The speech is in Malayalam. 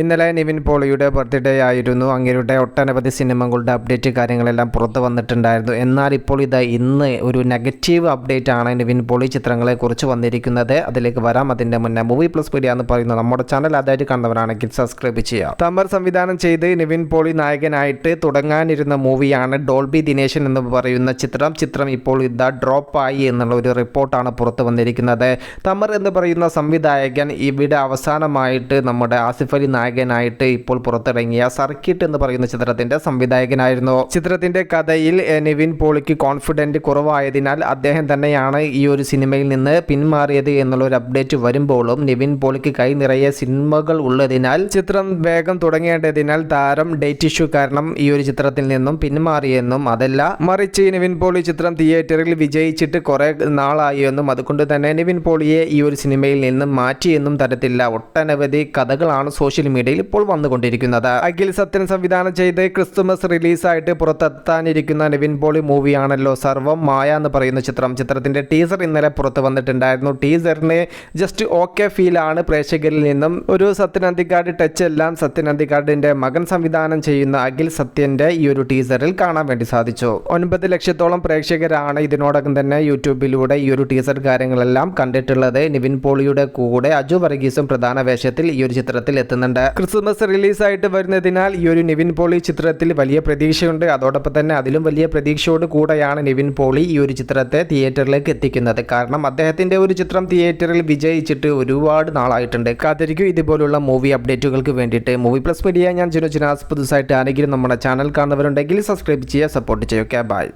ഇന്നലെ നിവിൻ പോളിയുടെ ബർത്ത്ഡേ ആയിരുന്നു. അങ്ങേരുടെ ഒട്ടനവധി സിനിമകളുടെ അപ്ഡേറ്റ് കാര്യങ്ങളെല്ലാം പുറത്തു വന്നിട്ടുണ്ടായിരുന്നു. എന്നാൽ ഇപ്പോൾ ഇത് ഇന്ന് ഒരു നെഗറ്റീവ് അപ്ഡേറ്റ് ആണ് നിവിൻ പോളി ചിത്രങ്ങളെക്കുറിച്ച് വന്നിരിക്കുന്നത്. അതിലേക്ക് വരാം. അതിന്റെ മുന്നേ മൂവി പ്ലസ് മീഡിയ എന്ന് പറയുന്ന നമ്മുടെ ചാനൽ അതായിട്ട് കണ്ടവരാണെങ്കിൽ സബ്സ്ക്രൈബ് ചെയ്യുക. തമർ സംവിധാനം ചെയ്ത് നിവിൻ പോളി നായകനായിട്ട് തുടങ്ങാനിരുന്ന മൂവിയാണ് ഡോൾബി ദിനേശൻ എന്ന് പറയുന്ന ചിത്രം. ചിത്രം ഇപ്പോൾ ഇതാ ഡ്രോപ്പ് ആയി എന്നുള്ള ഒരു റിപ്പോർട്ടാണ് പുറത്തു വന്നിരിക്കുന്നത്. തമർ എന്ന് പറയുന്ന സംവിധായകൻ ഇവിടെ അവസാനമായിട്ട് നമ്മുടെ ആസിഫ് അലി നായകനായിട്ട് ഇപ്പോൾ പുറത്തിറങ്ങിയ സർക്കിട്ട് എന്ന് പറയുന്ന ചിത്രത്തിന്റെ സംവിധായകനായിരുന്നു. ചിത്രത്തിന്റെ കഥയിൽ നിവിൻ പോളിക്ക് കോൺഫിഡന്റ് കുറവായതിനാൽ അദ്ദേഹം തന്നെയാണ് ഈ ഒരു സിനിമയിൽ നിന്ന് പിന്മാറിയത് എന്നുള്ള ഒരു അപ്ഡേറ്റ് വരുമ്പോഴും നിവിൻ പോളിക്ക് കൈ നിറയെ സിനിമകൾ ഉള്ളതിനാൽ ചിത്രം വേഗം തുടങ്ങേണ്ടതിനാൽ താരം ഡേറ്റ് ഇഷ്യൂ കാരണം ഈ ഒരു ചിത്രത്തിൽ നിന്നും പിന്മാറിയെന്നും അതല്ല മറിച്ച് നിവിൻ പോളി ചിത്രം തിയേറ്ററിൽ വിജയിച്ചിട്ട് കുറെ നാളായി എന്നും അതുകൊണ്ട് തന്നെ നിവിൻ പോളിയെ ഈ ഒരു സിനിമയിൽ നിന്നും മാറ്റിയെന്നും തരത്തില്ല ഒട്ടനവധി കഥകളാണ് സോഷ്യൽ മീഡിയയിൽ ഇപ്പോൾ വന്നുകൊണ്ടിരിക്കുന്നത്. അഖിൽ സത്യൻ സംവിധാനം ചെയ്ത് ക്രിസ്തുമസ് റിലീസായിട്ട് പുറത്തെത്താനിരിക്കുന്ന നിവിൻ പോളി മൂവിയാണല്ലോ സർവം മായ എന്ന് പറയുന്ന ചിത്രം. ചിത്രത്തിന്റെ ടീസർ ഇന്നലെ പുറത്തു വന്നിട്ടുണ്ടായിരുന്നു. ടീസറിന് ജസ്റ്റ് ഓക്കെ ആണ് പ്രേക്ഷകരിൽ നിന്നും. ഒരു സത്യൻ അന്തിക്കാട് ടച്ച് എല്ലാം സത്യൻ അന്തിക്കാടിന്റെ മകൻ സംവിധാനം ചെയ്യുന്ന അഖിൽ സത്യന്റെ ഈ ഒരു ടീസറിൽ കാണാൻ വേണ്ടി സാധിച്ചു. ഒൻപത് ലക്ഷത്തോളം പ്രേക്ഷകരാണ് ഇതിനോടകം തന്നെ യൂട്യൂബിലൂടെ ഈ ഒരു ടീസർ കാര്യങ്ങളെല്ലാം കണ്ടിട്ടുള്ളത്. നിവിൻ പോളിയുടെ കൂടെ അജു വർഗീസും പ്രധാന വേഷത്തിൽ ഈ ഒരു ചിത്രത്തിൽ എത്തുന്നുണ്ട്. ക്രിസ്മസ് റിലീസായിട്ട് വരുന്നതിനാൽ ഈ ഒരു നിവിൻ പോളി ചിത്രത്തിൽ വലിയ പ്രതീക്ഷയുണ്ട്. അതോടൊപ്പം തന്നെ അതിലും വലിയ പ്രതീക്ഷയോട് കൂടെയാണ് നിവിൻ പോളി ഈ ഒരു ചിത്രത്തെ തിയേറ്ററിലേക്ക് എത്തിക്കുന്നത്. കാരണം അദ്ദേഹത്തിന്റെ ഒരു ചിത്രം തിയേറ്ററിൽ വിജയിച്ചിട്ട് ഒരുപാട് നാളായിട്ടുണ്ട്. കാത്തിരിക്കും ഇതുപോലുള്ള മൂവി അപ്ഡേറ്റുകൾക്ക് വേണ്ടിയിട്ട്. മൂവി പ്ലസ് മീഡിയ ഞാൻ ജിനു ജിനാസ്. പുതുസായിട്ട് ആരെങ്കിലും നമ്മുടെ ചാനൽ കാണുന്നവരുണ്ടെങ്കിൽ സബ്സ്ക്രൈബ് ചെയ്യുക സപ്പോർട്ട് ചെയ്യുക. ബൈ.